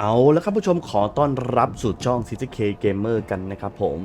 เอาแล้วครับผู้ชมขอต้อนรับสู่ช่อง CCK Gamer กันนะครับผม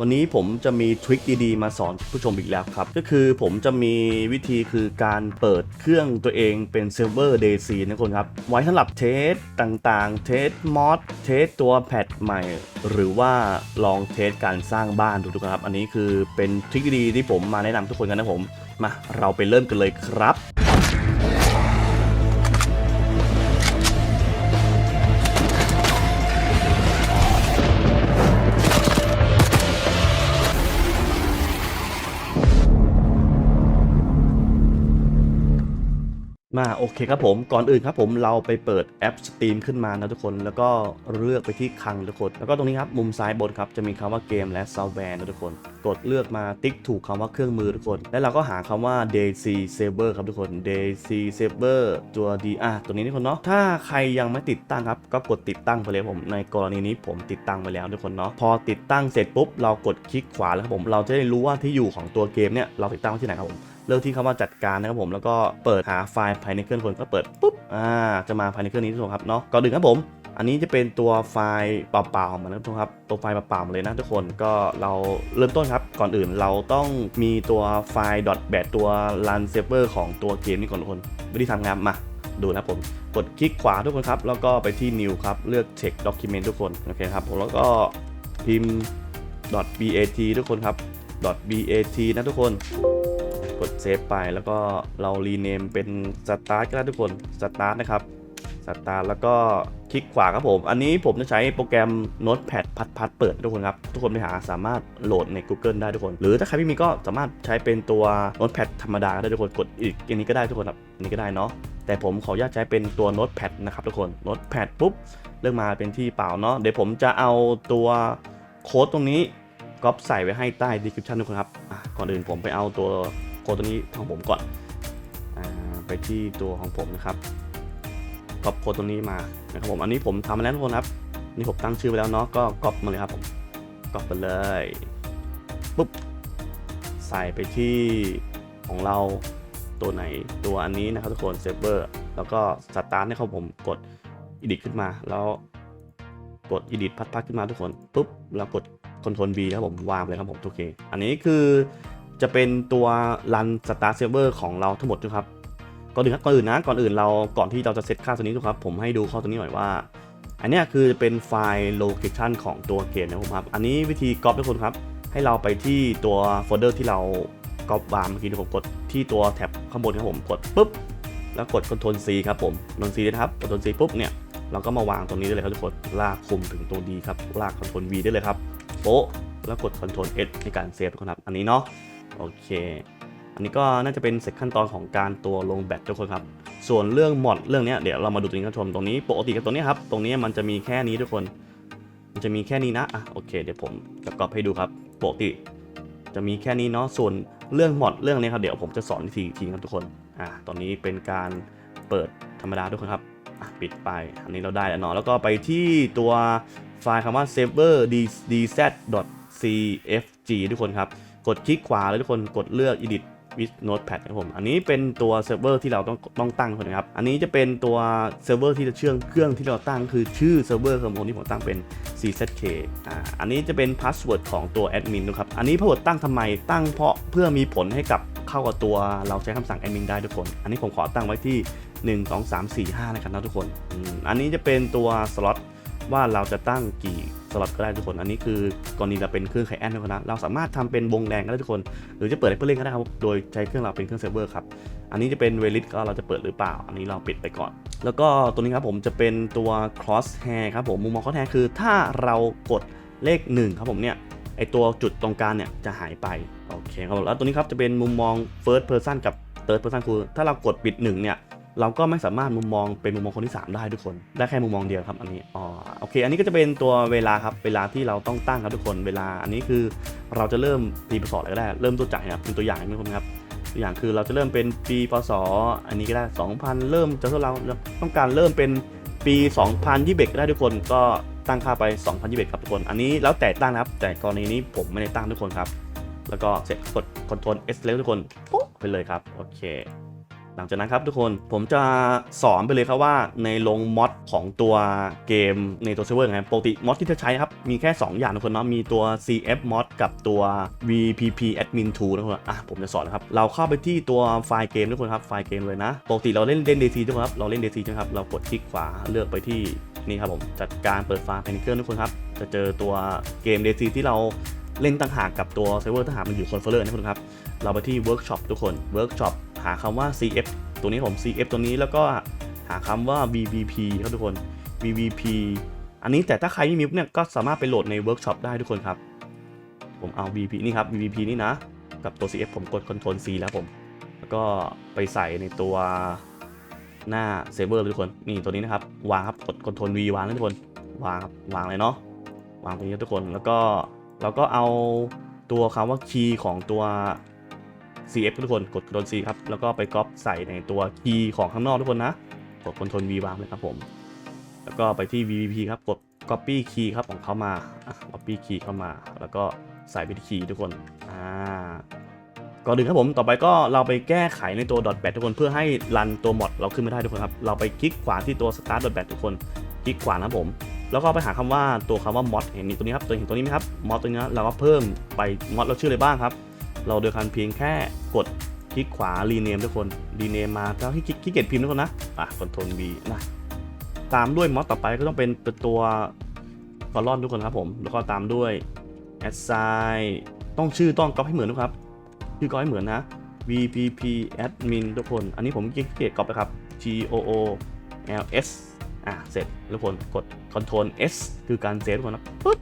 วันนี้ผมจะมีทริคดีๆ มาสอนผู้ชมอีกแล้วครับ ก็คือผมจะมีวิธีคือการเปิดเครื่องตัวเองเป็นเซิร์ฟเวอร์ DC นะคนครับ ไว้สำหรับเทสต่างๆ เทสมอดเทสตัวแพทใหม่ หรือว่าลองเทสการสร้างบ้านดูทุกคนครับ อันนี้คือเป็นทริคดีๆที่ผมมาแนะนำทุกคนกันนะผม มาเราไปเริ่มกันเลยครับ มาโอเคครับผมก่อนอื่นครับผมเราไปเปิดแอป Steam ขึ้นมานะทุกคน แล้วก็เลือกไปที่คลังทุกคน แล้วก็ตรงนี้ครับมุมซ้ายบนครับจะมีคำว่าเกมและซอฟต์แวร์นะทุกคน กดเลือกมาติ๊กถูกคำว่าเครื่องมือทุกคน แล้วเราก็หาคำว่า DC Saber ครับทุกคน DC Saber ตัวดีอะตัวนี้ทุกคนเนาะถ้าใครยังไม่ติดตั้งครับก็กดติดตั้งไปเลยผมในกรณีนี้ผมติดตั้งไปแล้วทุกคนเนาะพอติดตั้งเสร็จปุ๊บเรากดคลิกขวาแล้วครับผมเราจะได้รู้ว่าที่อยู่ของตัวเกมเนี่ยเราติดตั้งไว้ที่ไหนครับผม เลือกที่คำว่าจัดการนะครับผมแล้วก็เปิดหาไฟล์ภายในเครื่องคนก็เปิดปุ๊บอ่าจะมาภายในเครื่องนี้ทุกคนครับเนาะก่อนอื่นครับผมอันนี้จะเป็นตัวไฟล์เปล่าๆมานะทุกคนครับ ตัวไฟล์เปล่าๆมาเลยนะทุกคน ก็เราเริ่มต้นครับ ก่อนอื่นเราต้องมีตัวไฟล์ .bat ตัว run server ของตัวเกมนี้ก่อนทุกคนวิธีทำงานมา ดูนะผม กดคลิกขวาทุกคนครับ แล้วก็ไปที่ new ครับ เลือก check document ทุกคน โอเคครับผม แล้วก็พิมพ์ .bat ทุกคนครับ .bat นะทุกคน กดเซฟไปแล้วก็เรารีเนมเป็นสตาร์ทก็ได้ทุกคนสตาร์ทนะครับสตาร์ทแล้วก็คลิกขวาครับผม อันนี้ผมจะใช้โปรแกรม Notepad พัดพัดเปิดทุกคนครับ ทุกคนไปหาสามารถโหลดใน Google ได้ทุกคน หรือถ้าใครไม่มีก็สามารถใช้เป็นตัว Notepad ธรรมดาก็ได้ทุกคนกดอีกอันนี้ก็ได้ทุกคนครับอันนี้ก็ได้เนาะแต่ผมขออนุญาตใช้เป็นตัว Notepad นะครับทุกคน Notepad ปุ๊บเลือกมาเป็นที่เปล่าเนาะเดี๋ยวผมจะเอาตัวโค้ดตรงนี้ก๊อปใส่ไว้ให้ใต้ description ทุกคนครับก่อนอื่นผมไปเอาตัว โค้ดตัวนี้ของผมก่อนอไปที่ตัวของผมนะครับก๊อปโค้ดตัวนี้มานะครับผมอันนี้ผมทำมาแล้วทุกคนครับนี่ผมตั้งชื่อไปแล้วเนาะก็ก๊อปมาเลยครับผมก๊อปไปเลยปุ๊บใส่ไปที่ของเราตัวไหนตัวอันนี้นะครับทุกคนเซฟเวอร์แล้วก็สตาร์ทให้เขาผมกด edit ขึ้นมาแล้วกด edit พัดๆขึ้นมาทุกคนปุ๊บแล้วกด Ctrl V ครับผมวางเลยครับผมโอเค อันนี้คือ จะเป็นตัว run start server ของเราทั้งหมดนะครับก่อนอื่นก่อนอื่นนะก่อนอื่นเราก่อนที่เราจะเซตค่าตัวนี้ทุกครับผมให้ดูข้อตัวนี้หน่อยว่า อันนี้คือเป็นไฟล์ location ของตัวเกมนะครับ อันนี้วิธีก๊อปทุกคนครับ ให้เราไปที่ตัวโฟลเดอร์ที่เราก๊อปวางเมื่อกี้ที่ผมกดที่ตัวแท็บข้างบนครับผมกดปุ๊บแล้วกด Ctrl C ครับผม Ctrl C นะครับ Ctrl C ปุ๊บเนี่ยเราก็มาวางตรงนี้ได้เลยครับทุกคนลากคุมถึงตัว D ครับลาก Ctrl V ได้เลยครับโป๊ะแล้วกด Ctrl S ในการเซฟทุกคนครับอันนี้เนาะ โอเค อันนี้ก็น่าจะเป็นเสร็จขั้นตอนของการตัวลงแบตทุกคนครับ ส่วนเรื่องมอดเรื่องนี้เดี๋ยวเรามาดูตรงนี้ครับชมตรงนี้ปกติกับตรงนี้ครับ ตรงนี้มันจะมีแค่นี้ทุกคน มันจะมีแค่นี้นะ อะโอเค เดี๋ยวผมจะกรอบให้ดูครับ ปกติ จะมีแค่นี้เนาะ ส่วนเรื่องมอดเรื่องนี้ครับ เดี๋ยวผมจะสอนวิธีทีครับทุกคน อะตอนนี้เป็นการเปิดธรรมดาทุกคนครับอะปิดไป อันนี้เราได้แล้วเนาะ แล้วก็ไปที่ตัวไฟล์คำว่า saver dz.cfg ทุกคนครับ กดคลิกขวาแล้วทุกคนกดเลือก edit with notepad ครับผมอันนี้เป็นตัวเซิร์ฟเวอร์ที่เราต้องต้องตั้งคนนะครับ อันนี้จะเป็นตัวเซิร์ฟเวอร์ที่จะเชื่อมเครื่องที่เราตั้งคือชื่อเซิร์ฟเวอร์ของผมที่ผมตั้งเป็น czk อ่าอันนี้จะเป็นพาสเวิร์ดของตัวแอดมินนะครับ อันนี้พาสเวิร์ดตั้งทำไมตั้งเพราะเพื่อมีผลให้กับเข้ากับตัวเราใช้คำสั่งแอดมินได้ทุกคน อันนี้ผมขอตั้งไว้ที่ 1 2 3 4 5นะครับนะทุกคน อันนี้จะเป็นตัวสล็อตว่าเราจะตั้งกี่ สล็อตก็ได้ทุกคน อันนี้คือกรณีเราเป็นเครื่องไคแอนทุกคนนะเราสามารถทำเป็นวงแดงก็ได้ทุกคน หรือจะเปิดให้เพื่อนเล่นก็ได้ครับ โดยใช้เครื่องเราเป็นเครื่องเซิร์ฟเวอร์ครับ อันนี้จะเป็นเวลิตก็เราจะเปิดหรือเปล่า อันนี้เราปิดไปก่อน แล้วก็ตัวนี้ครับผมจะเป็นตัว cross hair ครับผมมุมมอง cross hair คือถ้าเรากดเลข1ครับผมเนี่ยไอตัวจุดตรงกลางเนี่ยจะหายไปโอเคครับแล้วตัวนี้ครับจะเป็นมุมมอง first person กับ third person คือถ้าเรากดปิด1เนี่ย เราก็ไม่สามารถมุมมองเป็นมุมมองคนที่ 3 ได้ทุกคน ได้แค่มุมมองเดียวครับอันนี้อ๋อโอเค อันนี้ก็จะเป็นตัวเวลาครับเวลาที่เราต้องตั้งครับทุกคนเวลาอันนี้คือเราจะเริ่มปีพศอะไรก็ได้เริ่มตัวจ่ากนะครับเป็นตัวอย่างนะทุกคนครับตัวอย่างคือเราจะเริ่มเป็นปีพศอันนี้ก็ได้ 2,000 เริ่มจะเราต้องการเริ่มเป็นปี 2021ก็ได้ทุกคนก็ตั้งค่าไป 2021ครับทุกคน อันนี้แล้วแต่ตั้งนะครับ แต่กรณีนี้ผมไม่ได้ตั้งทุกคนครับ แล้วก็เสร็จกด Ctrl S แล้วทุกคนปุ๊บไปเลยครับ โอเค หลังจากนั้นครับทุกคนผมจะสอนไปเลยครับว่าในลงมอดของตัวเกมในตัวเซิร์ฟเวอร์ไงปกติมอดที่จะใช้ครับ มีแค่ 2 อย่างทุกคนเนาะมีตัว CF mod กับตัว VPP admin tool นะทุกคนอะผมจะสอนนะครับ เราเข้าไปที่ตัวไฟล์เกมทุกคนครับไฟล์เกมเลยนะปกติเราเล่นเล่น DC ทุกคนครับเราเล่น DC ใช่ไหมครับเรากดคลิกขวาเลือกไปที่นี่ครับผมจัดการเปิดไฟล์ภายในเครื่องทุกคนครับจะเจอตัวเกม DC ที่เราเล่นต่างหากกับตัวเซิร์ฟเวอร์ต่างหากมันอยู่คอนเฟอเรอร์นะทุกคนครับเราไปที่ Workshop ทุกคน Workshop หาคำว่า CF ตัวนี้ผม CF ตัวนี้แล้วก็หาคำว่า VVP ครับทุกคน VVP อันนี้แต่ถ้าใครไม่มีเนี่ยก็สามารถไปโหลดใน Workshop ได้ทุกคนครับ ผมเอา VP นี่ครับ VVP นี่นะ กับตัว CF ผมกด Ctrl C แล้วผม แล้วก็ไปใส่ในตัวหน้า Saber เลยทุกคนนี่ตัวนี้นะครับ วางครับกด Ctrl V วางเลยทุกคนวางครับวางเลยเนาะวางตรงนี้ทุกคนแล้วก็เราก็เอาตัวคำว่าคีย์ของตัว CF ทุกคนกด Ctrl C ครับแล้วก็ไปก๊อปใส่ในตัวคีย์ของข้างนอกทุกคนนะ กด Ctrl V วางเลยครับผม แล้วก็ไปที่ VVP ครับกด Copy Key ครับของเขามา Copy Key เข้ามา แล้วก็ใส่ไปที่ Key ทุกคนอ่าก่อนอื่นครับผม ต่อไปก็เราไปแก้ไขในตัว .bat ทุกคนเพื่อให้รันตัว mod เราขึ้นไม่ได้ทุกคนครับ เราไปคลิกขวาที่ตัว start .bat ทุกคน คลิกขวานะครับผม แล้วก็ไปหาคำว่าตัวคำว่า mod เห็นนี่ตัวนี้ครับ ตัวเห็นตัวนี้ไหมครับ mod ตัวนี้นะเราก็เพิ่มไป mod เราชื่ออะไรบ้างครับ เราโดยการเพียงแค่กดคลิกขวา rename ทุกคน rename มาแล้วให้คลิกคลิกเกียพิมพ์ทุกคนนะอะ Ctrl V นะตามด้วยมอสต่อไปก็ต้องเป็นเป็นตัวคอลอนทุกคนครับผม แล้วก็ตามด้วย assign ต้องชื่อต้องก๊อปให้เหมือนนะครับ ชื่อก๊อปให้เหมือนนะ vpp admin ทุกคน อันนี้ผมเกียรก๊อปนะครับ g o o l s อะ เสร็จทุกคน กด Ctrl S คือการเซฟทุกคนนะปึ๊บ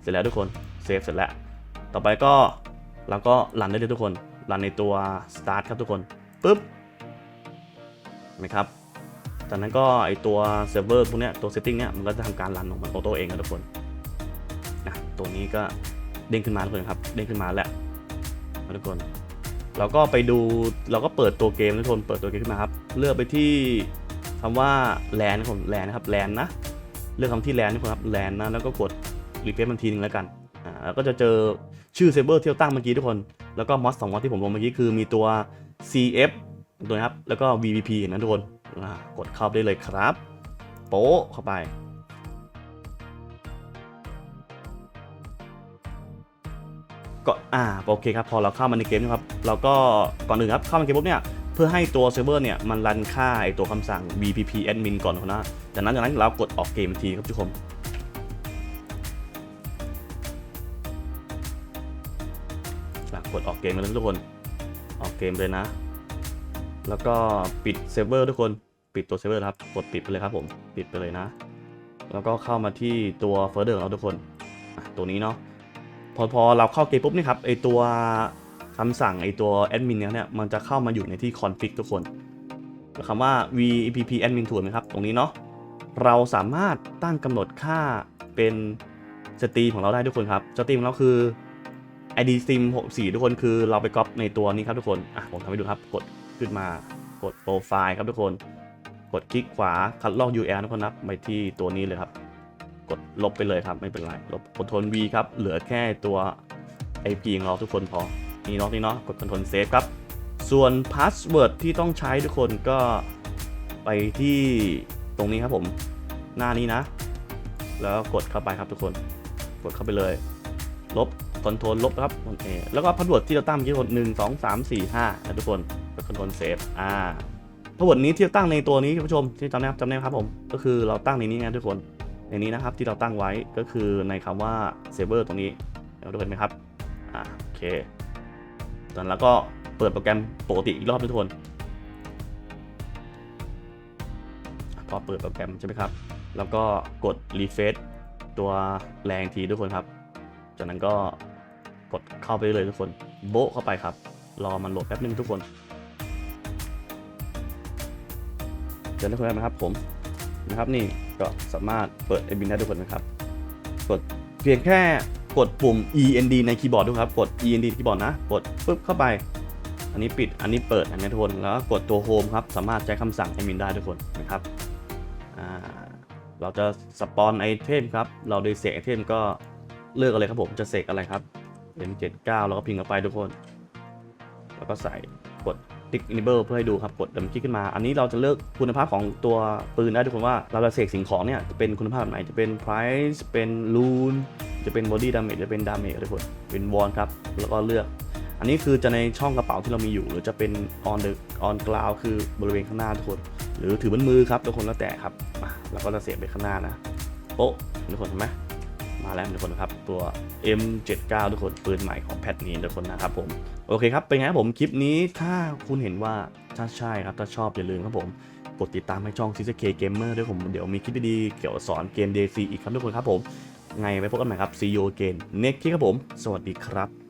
เสร็จแล้วทุกคน เซฟเสร็จแล้ว ต่อไปก็ เราก็รันได้เลยทุกคนรันในตัว start ครับทุกคนปึ๊บเห็นไหมครับจากนั้นก็ไอตัวเซิร์ฟเวอร์พวกเนี้ยตัวเซตติ้งเนี้ยมันก็จะทำการรันของมันตัวตัวเองนะทุกคนนะตัวนี้ก็เด้งขึ้นมาทุกคนครับเด้งขึ้นมาแล้วทุกคนเราก็ไปดูเราก็เปิดตัวเกมทุกคนเปิดตัวเกมขึ้นมาครับเลือกไปที่คำว่าแลนนะครับแลนนะครับแลนนะเลือกคำที่แลนนะครับแลนนะแล้วก็กดรีเฟรชมันทีนึงแล้วกันอ่าแล้วก็จะเจอ ชื่อเซเวอร์ที่เราตั้งเมื่อกี้ทุกคน แล้วก็มอสสองมอสที่ผมลงเมื่อกี้คือมีตัว CF ตัวนะครับ แล้วก็ VVP นไหมทุกคนกดเข้าไปได้เลยครับ โป๊ะเข้าไป ก็อ่าโอเคครับ พอเราเข้ามาในเกมนะครับ เราก็ก่อนอื่นครับเข้ามาเกมปุ๊บเนี่ยเพื่อให้ตัวเซิร์ฟเวอร์เนี่ยมันรันค่าไอตัวคำสั่ง VPP admin ก่อนนะจากนั้นจากนั้นเรากดออกเกมทันทีครับทุกคน กดออกเกมกันเลยทุกคน ออกเกมเลยนะ แล้วก็ปิดเซิร์ฟเวอร์ทุกคน ปิดตัวเซิร์ฟเวอร์ครับ กดปิดไปเลยครับผม ปิดไปเลยนะ แล้วก็เข้ามาที่ตัวเฟอร์เดอร์ของเราทุกคน ตัวนี้เนาะ พอพอเราเข้าเกมปุ๊บนี่ครับ ไอตัวคำสั่งไอตัวแอดมินเนี่ย มันจะเข้ามาอยู่ในที่คอนฟิกทุกคนคำว่า VPP admin tool ไหมครับ ตรงนี้เนาะ เราสามารถตั้งกำหนดค่าเป็นสตรีมของเราได้ทุกคนครับ สตรีมของเราคือ ID sim 64 ทุกคนคือเราไปก๊อปในตัวนี้ครับทุกคน อะผมทำให้ดูครับ กดขึ้นมากดโปรไฟล์ครับทุกคน กดคลิกขวาคัดลอก URL ทุกคนนับไปที่ตัวนี้เลยครับ กดลบไปเลยครับไม่เป็นไร ลบ Ctrl V ครับ เหลือแค่ตัว IP ของเราทุกคนพอ นี่เนาะนี่เนาะ กด Ctrl Save ครับ ส่วน Password ที่ต้องใช้ทุกคนก็ไปที่ตรงนี้ครับผม หน้านี้นะ แล้วกดเข้าไปครับทุกคน กดเข้าไปเลย ลบ คอนโทรลลบครับคนเอแล้วก็พาสเวิร์ดที่เราตั้งเมื่อกี้คนหนึ่งสองสามสี่ห้านะทุกคนกดคอนโทรลเซฟอ่าพาสเวิร์ดนี้ที่เราตั้งในตัวนี้คุณผู้ชมที่จำได้จำได้ครับผมก็คือเราตั้งในนี้ไงทุกคนในนี้นะครับที่เราตั้งไว้ก็คือในคำว่าเซเวอร์ตรงนี้เดี๋ยวดูเห็นไหมครับอ่าโอเคตอนแล้วก็เปิดโปรแกรมปกติอีกรอบทุกคนพอเปิดโปรแกรมใช่ไหมครับ แล้วก็กดรีเฟซตัวแรงทีทุกคนครับ จากนั้นก็ กดเข้าไปเลยทุกคน โบะเข้าไปครับ รอมันโหลดแป๊บนึงทุกคนเจอแล้วคนนะครับผมนะครับนี่ก็สามารถเปิด admin ได้ทุกคนนะครับ กดเพียงแค่กดปุ่ม END ในคีย์บอร์ดด้วยครับ กด END คีย์บอร์ดนะ กดปึ๊บเข้าไป อันนี้ปิด อันนี้เปิด อันนี้ทุกคน แล้วกดตัวโฮมครับ สามารถใช้คำสั่ง admin ได้ทุกคนนะครับเราจะสปอนไอเทมครับ เราโดยเสกไอเทมก็เลือกอะไรครับผม จะเสกอะไรครับ M79 แล้วก็พิมพ์เข้าไปทุกคน แล้วก็ใส่กดติ๊ก enable เพื่อให้ดูครับกดดับคลิกขึ้นมา อันนี้เราจะเลือกคุณภาพของตัวปืนได้ทุกคนว่าเราจะเสกสิ่งของเนี่ยจะเป็นคุณภาพแบบไหนจะเป็น price เป็น rune จะเป็น body damage จะเป็น damage ทุกคนเป็น wall ครับแล้วก็เลือก อันนี้คือจะในช่องกระเป๋าที่เรามีอยู่ หรือจะเป็น on the on ground คือบริเวณข้างหน้าทุกคน หรือถือบนมือครับทุกคนแล้วแต่ครับมาเราก็จะเสียบไปข้างหน้านะโป๊ะทุกคนเห็นไหม มาแล้วทุกคนครับตัว M79 ทุกคนปืนใหม่ของแพทนี้ทุกคนนะครับผมโอเคครับเป็นไงครับผมคลิปนี้ถ้าคุณเห็นว่าถ้าใช่ครับถ้าชอบอย่าลืมครับผมกดติดตามให้ช่อง CCK Gamer ด้วยผมเดี๋ยวมีคลิปดีๆเกี่ยวกับสอนเกม DC อีกครับทุกคนครับผมไงไว้พบกันใหม่ครับ See you again next ครับผม สวัสดีครับ